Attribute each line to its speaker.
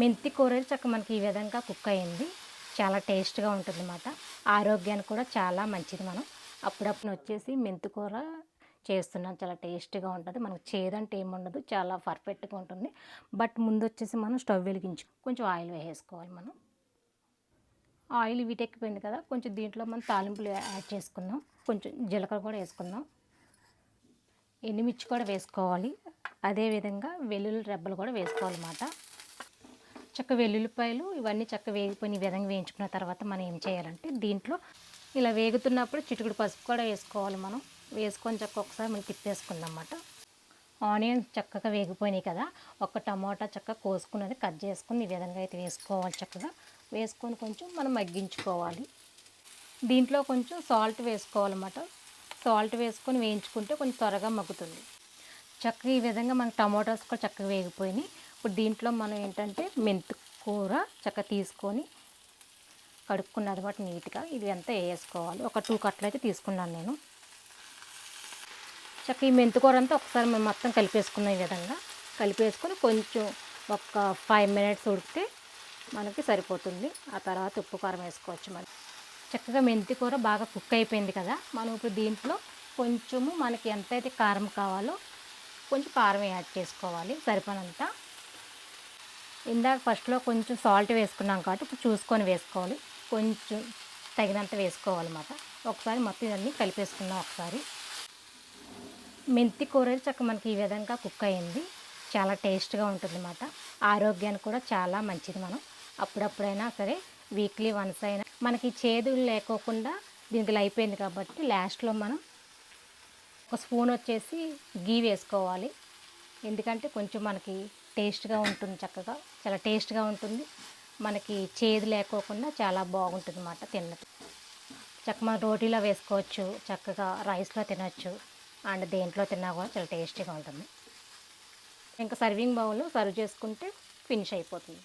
Speaker 1: మెంతి కూర చక్క మనకి ఈ విధంగా కుక్ అయింది. చాలా టేస్ట్గా ఉంటుంది అన్నమాట ఆరోగ్యానికి కూడా చాలా మంచిది మనం. అప్పుడప్పుడు వచ్చేసి మెంతి కూర చేస్తున్నాం. చాలా టేస్ట్గా ఉంటుంది. మనకు చేదంటే ఏముండదు చాలా పర్ఫెక్ట్గా ఉంటుంది. బట్ ముందు వచ్చేసి మనం స్టవ్ వెలిగించు కొంచెం ఆయిల్ వేసేసుకోవాలి మనం. ఆయిల్ వీటెక్కిపోయింది కదా కొంచెం దీంట్లో మనం తాలింపులు యాడ్ చేసుకుందాం. కొంచెం జీలకర్ర కూడా వేసుకుందాం. ఎండుమిర్చి కూడా వేసుకోవాలి. అదేవిధంగా వెల్లుల్లి రెబ్బలు కూడా వేసుకోవాలన్నమాట. చక్క వెల్లుల్లిపాయలు ఇవన్నీ చక్క వేగిపోయిన ఈ విధంగా వేయించుకున్న తర్వాత మనం ఏం చేయాలంటే దీంట్లో ఇలా వేగుతున్నప్పుడు చిటికుడు పసుపు కూడా వేసుకోవాలి మనం. వేసుకొని చక్క ఒకసారి మనం తిప్పేసుకుందాం అన్నమాట చక్కగా వేగిపోయినాయి కదా. ఒక టమాటా చక్క కోసుకున్నది కట్ చేసుకుని ఈ విధంగా అయితే వేసుకోవాలి చక్కగా. వేసుకొని కొంచెం మనం మగ్గించుకోవాలి. దీంట్లో కొంచెం సాల్ట్ వేసుకోవాలన్నమాట. సాల్ట్ వేసుకొని వేయించుకుంటే కొంచెం త్వరగా మగ్గుతుంది. చక్కగా ఈ విధంగా మన టమాటాస్ కూడా చక్కగా వేగిపోయినాయి. ఇప్పుడు దీంట్లో మనం ఏంటంటే మెంతు కూర చక్క తీసుకొని కడుక్కున్న అనమాట నీట్గా. ఇది అంతా వేసుకోవాలి? ఒక టూ కట్టలు అయితే తీసుకున్నాను నేను. చక్క ఈ మెంతికూర అంతా ఒకసారి మేము మొత్తం కలిపేసుకున్నాం ఈ విధంగా. కలిపేసుకొని కొంచెం ఒక ఫైవ్ మినిట్స్ ఉడికితే మనకి సరిపోతుంది. ఆ తర్వాత ఉప్పు కారం వేసుకోవచ్చు మనం. చక్కగా మెంతి కూర బాగా కుక్ అయిపోయింది కదా. మనం ఇప్పుడు దీంట్లో కొంచెము మనకి ఎంతైతే కారం కావాలో కొంచెం కారం యాడ్ చేసుకోవాలి. సరిపడంత. ఇందాక ఫస్ట్లో కొంచెం సాల్ట్ వేసుకున్నాం కాబట్టి ఇప్పుడు చూసుకొని వేసుకోవాలి. కొంచెం తగినంత వేసుకోవాలన్నమాట. ఒకసారి మొత్తం ఇవన్నీ కలిపేసుకున్నాం ఒకసారి. మెంతి కూర చక్క మనకి ఈ విధంగా కుక్ అయింది. చాలా టేస్ట్గా ఉంటుంది అన్నమాట ఆరోగ్యానికి కూడా చాలా మంచిది మనం. అప్పుడప్పుడైనా సరే వీక్లీ వన్స్ అయినా మనకి చేదులు లేకోకుండా దీనికి అయిపోయింది కాబట్టి లాస్ట్లో మనం ఒక స్పూన్ వచ్చేసి గీ వేసుకోవాలి. ఎందుకంటే కొంచెం మనకి టేస్ట్గా ఉంటుంది చక్కగా. చాలా టేస్ట్గా ఉంటుంది. మనకి చేదు లేకోకుండా చాలా బాగుంటుంది అన్నమాట తిన్నది చక్క మనం రోటీలో వేసుకోవచ్చు చక్కగా రైస్లో తినచ్చు అండ్ దేంట్లో తిన్నా కూడా చాలా టేస్టీగా ఉంటుంది. ఇంకా సర్వింగ్ బౌల్లో సర్వ్ చేసుకుంటే ఫినిష్ అయిపోతుంది.